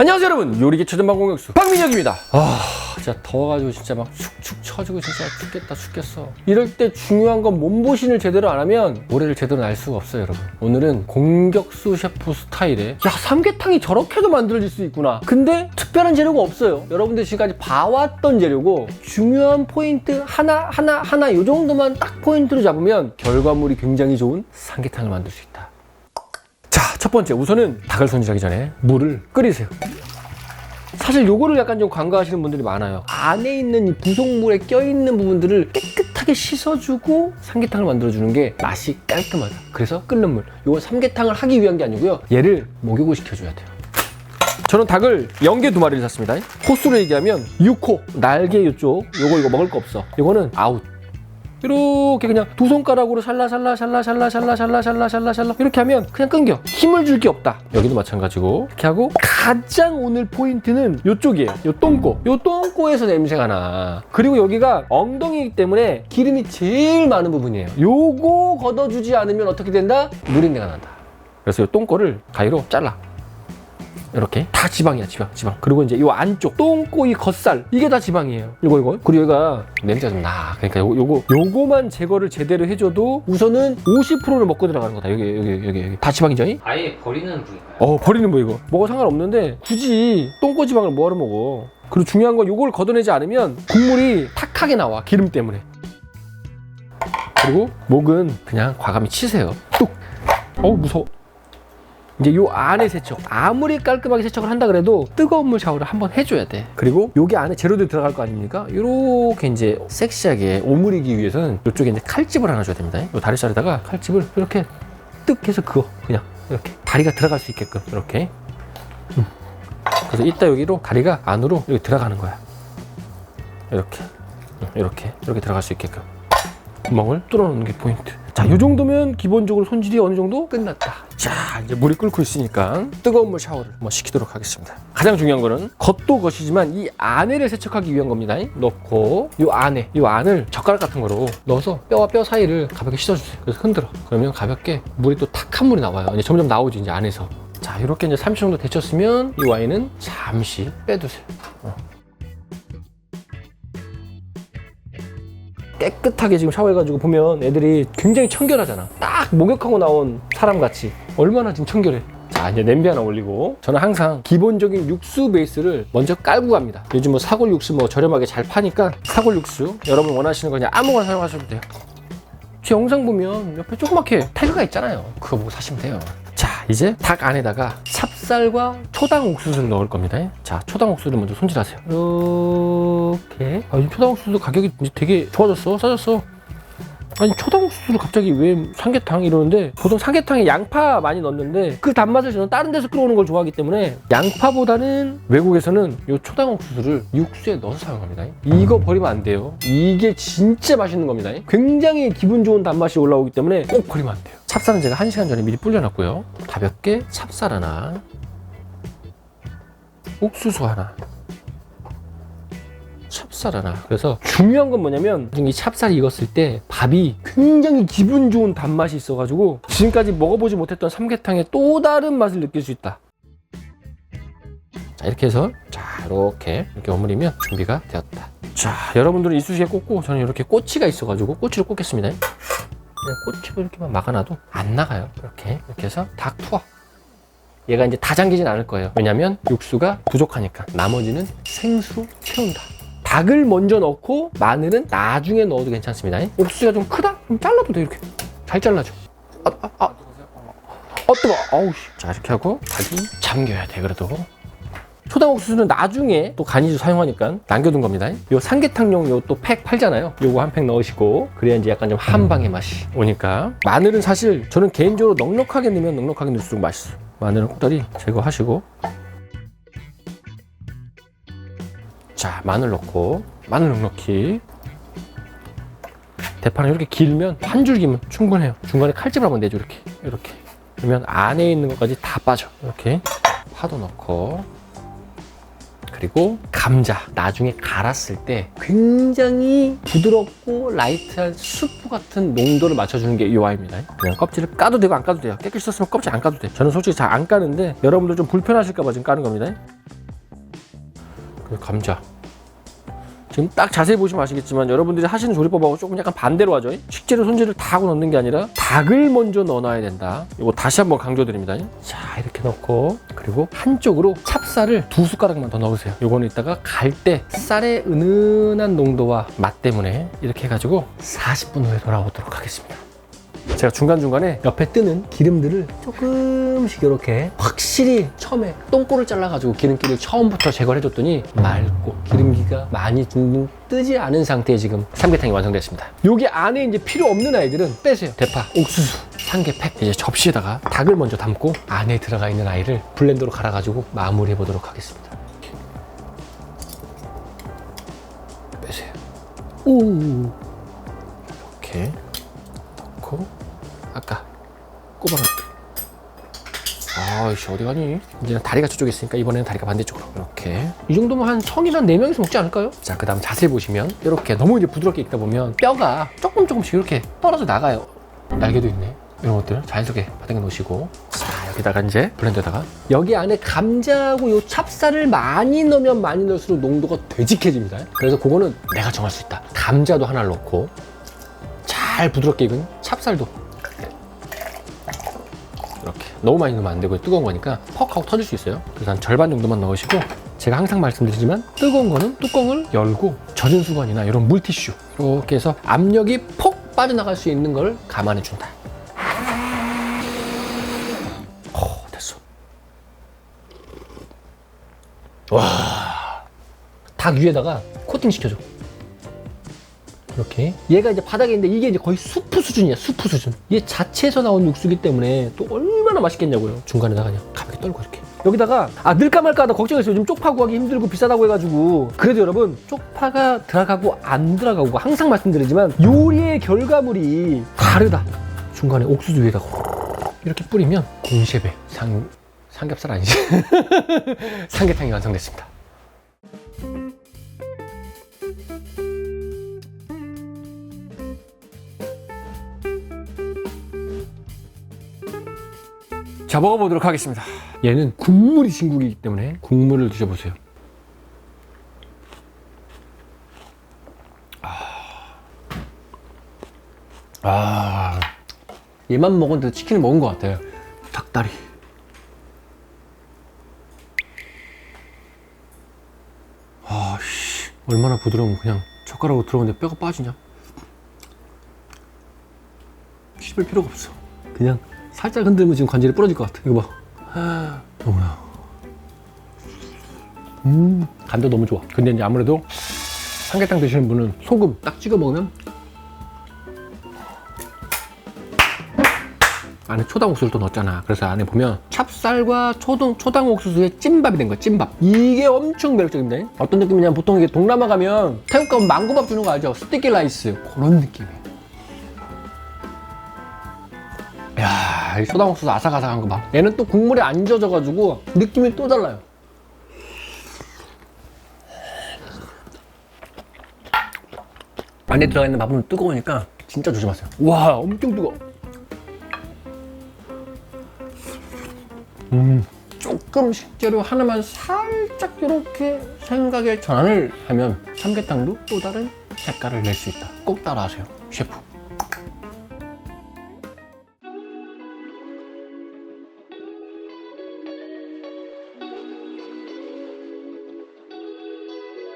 안녕하세요 여러분. 요리기 최전방 공격수 박민혁입니다. 아 진짜 더워가지고 진짜 막 축축 처지고 진짜 죽겠다 죽겠어. 이럴 때 중요한 건 몸보신을 제대로 안 하면 노래를 제대로 날 수가 없어요 여러분. 오늘은 공격수 셰프 스타일에 야 삼계탕이 저렇게도 만들어질 수 있구나. 근데 특별한 재료가 없어요. 여러분들 지금까지 봐왔던 재료고 중요한 포인트 하나 하나 하나 요 정도만 딱 포인트로 잡으면 결과물이 굉장히 좋은 삼계탕을 만들 수 있다. 자, 첫 번째 우선은 닭을 손질하기 전에 물을 끓이세요. 사실 요거를 약간 좀 간과하시는 분들이 많아요. 안에 있는 이 부속물에 껴있는 부분들을 깨끗하게 씻어주고 삼계탕을 만들어주는 게 맛이 깔끔하다. 그래서 끓는 물. 요건 삼계탕을 하기 위한 게 아니고요. 얘를 목욕을 시켜줘야 돼요. 저는 닭을 0개 두 마리를 샀습니다. 코스로 얘기하면 6호, 날개 이쪽, 요거 이거 먹을 거 없어. 요거는 아웃. 이렇게 그냥 두 손가락으로 살라 살라 살라 살라 살라 살라 살라 살라 살라. 이렇게 하면 그냥 끊겨. 힘을 줄 게 없다. 여기도 마찬가지고. 이렇게 하고 가장 오늘 포인트는 이쪽이에요. 요 똥꼬. 요 똥꼬에서 냄새가 나. 그리고 여기가 엉덩이이기 때문에 기름이 제일 많은 부분이에요. 요거 걷어주지 않으면 어떻게 된다? 누린내가 난다. 그래서 요 똥꼬를 가위로 잘라. 이렇게 다 지방이야 지방 지방. 그리고 이제 이 안쪽 똥꼬이 겉살 이게 다 지방이에요. 이거 이거. 그리고 얘가 냄새가 좀나. 그러니까 요, 요거 요거만 제거를 제대로 해줘도 우선은 50%를 먹고 들어가는 거다. 여기 여기 여기 여기. 다 지방이죠 이? 아예 버리는 부위인가요? 어 버리는 거 이거. 뭐가 상관없는데 굳이 똥꼬 지방을 뭐하러 먹어? 그리고 중요한 건 요걸 걷어내지 않으면 국물이 탁하게 나와 기름 때문에. 그리고 목은 그냥 과감히 치세요. 뚝. 어우 무서워 이제 요 안에 세척 아무리 깔끔하게 세척을 한다 그래도 뜨거운 물 샤워를 한번 해줘야 돼. 그리고 여기 안에 재료들 들어갈 거 아닙니까? 요렇게 이제 섹시하게 오므리기 위해서는 이쪽에 이제 칼집을 하나 줘야 됩니다. 요 다리살에다가 칼집을 이렇게 뜩 해서 그어 그냥 이렇게 다리가 들어갈 수 있게끔 이렇게. 음. 그래서 이따 여기로 다리가 안으로 여기 들어가는 거야. 이렇게. 음, 이렇게. 이렇게 들어갈 수 있게끔. 구멍을 뚫어놓는 게 포인트 자, 이 정도면 기본적으로 손질이 어느 정도 끝났다. 자, 이제 물이 끓고 있으니까 뜨거운 물 샤워를 한번 시키도록 하겠습니다. 가장 중요한 거는 겉도 겉이지만 이 안에를 세척하기 위한 겁니다. 넣고 이 안에, 이 안을 젓가락 같은 거로 넣어서 뼈와 뼈 사이를 가볍게 씻어주세요. 그래서 흔들어. 그러면 가볍게 물이 또 탁한 물이 나와요. 이제 점점 나오지, 이제 안에서. 자, 이렇게 이제 30초 정도 데쳤으면 이 와인은 잠시 빼두세요. 어. 깨끗하게 지금 샤워해가지고 보면 애들이 굉장히 청결하잖아. 딱 목욕하고 나온 사람 같이. 얼마나 지금 청결해. 자, 이제 냄비 하나 올리고. 저는 항상 기본적인 육수 베이스를 먼저 깔고 갑니다. 요즘 뭐 사골 육수 뭐 저렴하게 잘 파니까 사골 육수 여러분 원하시는 거 그냥 아무거나 사용하셔도 돼요. 제 영상 보면 옆에 조그맣게 태그가 있잖아요. 그거 보고 사시면 돼요. 자, 이제 닭 안에다가 찹쌀과 초당 옥수수를 넣을 겁니다. 자, 초당 옥수수를 먼저 손질하세요. 이렇게. 아, 이 초당 옥수수 가격이 되게 좋아졌어. 싸졌어. 아니 초당 옥수수를 갑자기 왜 삼계탕 이러는데 보통 삼계탕에 양파 많이 넣는데 그 단맛을 저는 다른 데서 끌어오는 걸 좋아하기 때문에 양파보다는 외국에서는 이 초당 옥수수를 육수에 넣어서 사용합니다. 이거 버리면 안 돼요. 이게 진짜 맛있는 겁니다. 굉장히 기분 좋은 단맛이 올라오기 때문에 꼭 버리면 안 돼요. 찹쌀은 제가 1시간 전에 미리 불려놨고요. 가볍게 찹쌀 하나, 옥수수 하나, 찹쌀 하나. 그래서 중요한 건 뭐냐면 이 찹쌀이 익었을 때 밥이 굉장히 기분 좋은 단맛이 있어가지고 지금까지 먹어보지 못했던 삼계탕의 또 다른 맛을 느낄 수 있다. 자 이렇게 해서 자 이렇게 이렇게 버무리면 준비가 되었다. 자 여러분들은 이쑤시개 꽂고 저는 이렇게 꼬치가 있어가지고 꼬치를 꽂겠습니다. 그냥 꼬치로 이렇게만 막아놔도 안 나가요. 이렇게 이렇게 해서 닭 투어. 얘가 이제 다 잠기진 않을 거예요. 왜냐면 육수가 부족하니까 나머지는 생수로 채운다. 닭을 먼저 넣고 마늘은 나중에 넣어도 괜찮습니다. 옥수수가 좀 크다? 그럼 잘라도 돼 이렇게. 잘 잘라줘. 아, 아, 아. 어 뜨거. 어우 씨. 자 이렇게 하고 닭이 잠겨야 돼 그래도. 초당 옥수수는 나중에 또 간이주 사용하니까 남겨둔 겁니다. 요 삼계탕용 요 또 팩 팔잖아요. 요거 한 팩 넣으시고 그래야 이제 약간 좀 한방의 맛이 오니까 마늘은 사실 저는 개인적으로 넉넉하게 넣으면 넉넉하게 넣을수록 맛있어. 마늘은 꼭다리 제거하시고 자 마늘 넣고 마늘 넉넉히 대파는 이렇게 길면 한 줄기면 충분해요. 중간에 칼집을 한번 내줘 이렇게 이렇게 그러면 안에 있는 것까지 다 빠져 이렇게 파도 넣고 그리고 감자 나중에 갈았을 때 굉장히 부드럽고 라이트한 수프 같은 농도를 맞춰주는 게 이 와인입니다. 그냥 껍질을 까도 되고 안 까도 돼요. 깨끗이 썼으면 껍질 안 까도 돼. 저는 솔직히 잘 안 까는데 여러분들 좀 불편하실까 봐 지금 까는 겁니다. 감자. 지금 딱 자세히 보시면 아시겠지만 여러분들이 하시는 조리법하고 조금 약간 반대로 하죠. 식재료 손질을 다 하고 넣는 게 아니라 닭을 먼저 넣어놔야 된다. 이거 다시 한번 강조드립니다. 자 이렇게 넣고 그리고 한쪽으로 찹쌀을 두 숟가락만 더 넣으세요. 요거는 이따가 갈 때 쌀의 은은한 농도와 맛 때문에 이렇게 해가지고 40분 후에 돌아오도록 하겠습니다. 제가 중간중간에 옆에 뜨는 기름들을 조금씩 이렇게 확실히 처음에 똥꼬를 잘라가지고 기름기를 처음부터 제거를 해줬더니 맑고 기름기가 많이 둥둥 뜨지 않은 상태에 지금 삼계탕이 완성됐습니다. 여기 안에 이제 필요 없는 아이들은 빼세요. 대파, 옥수수, 삼계팩 이제 접시에다가 닭을 먼저 담고 안에 들어가 있는 아이를 블렌더로 갈아가지고 마무리해 보도록 하겠습니다. 빼세요. 오. 이렇게 넣고? 아까. 꼽아놨 아이씨 어디 가니? 이제는 다리가 저쪽에 있으니까 이번에는 다리가 반대쪽으로. 이렇게. 이 정도면 한 성인 한 4명이서 먹지 않을까요? 자 그 다음 자세히 보시면 이렇게 너무 이제 부드럽게 익다 보면 뼈가 조금 조금씩 이렇게 떨어져 나가요. 날개도 있네. 이런 것들 자연스럽게 바닥에 놓으시고. 자 여기다가 이제 블렌더에다가 여기 안에 감자하고 요 찹쌀을 많이 넣으면 많이 넣을수록 농도가 되직해집니다. 그래서 그거는 내가 정할 수 있다. 감자도 하나를 넣고 잘 부드럽게 익은 찹쌀도. 이렇게 너무 많이 넣으면 안 되고요 뜨거운 거니까 퍽 하고 터질 수 있어요. 그래서 한 절반 정도만 넣으시고 제가 항상 말씀드리지만 뜨거운 거는 뚜껑을 열고 젖은 수건이나 이런 물티슈 이렇게 해서 압력이 폭 빠져나갈 수 있는 걸 감안해 준다. 어 됐어. 와 닭 위에다가 코팅 시켜줘 이렇게 얘가 이제 바닥에 있는데 이게 이제 거의 수프 수준이야 수프 수준. 얘 자체에서 나온 육수기 때문에 또 얼마나 맛있겠냐고요. 중간에다가 그냥 가볍게 떨고 이렇게. 여기다가 아 늘까 말까 하다 걱정했어요. 요즘 쪽파 구하기 힘들고 비싸다고 해가지고. 그래도 여러분 쪽파가 들어가고 안 들어가고 항상 말씀드리지만 요리의 결과물이 다르다. 중간에 옥수수 위에다가 이렇게 뿌리면 공셰배 상 삼겹살 아니지? 삼계탕이 완성됐습니다 자 먹어보도록 하겠습니다. 얘는 국물이 진국이기 때문에 국물을 드셔보세요. 아, 아. 얘만 먹었는데 치킨을 먹은 것 같아요. 닭다리. 아씨. 얼마나 부드러우면 그냥 젓가락으로 들어오는데 뼈가 빠지냐? 씹을 필요가 없어. 그냥 살짝 흔들면 지금 관절이 부러질 것 같아. 이거 봐. 아, 어머나. 음, 간도 너무 좋아. 근데 이제 아무래도 삼계탕 드시는 분은 소금 딱 찍어 먹으면 안에 초당 옥수수를 또 넣었잖아. 그래서 안에 보면 찹쌀과 초당, 초당 옥수수의 찐밥이 된 거야, 찐밥. 이게 엄청 매력적인데? 어떤 느낌이냐면 보통 이게 동남아 가면 태국 가면 망고밥 주는 거 알죠? 스티키 라이스. 그런 느낌이에요. 야, 이 소다옥수수 아삭아삭한 거 봐. 얘는 또 국물에 안 젖어가지고 느낌이 또 달라요. 안에 들어가 있는 밥은 뜨거우니까 진짜 조심하세요. 와, 엄청 뜨거. 음, 조금 식재료 하나만 살짝 이렇게 생각의 전환을 하면 삼계탕도 또 다른 색깔을 낼 수 있다. 꼭 따라하세요, 셰프.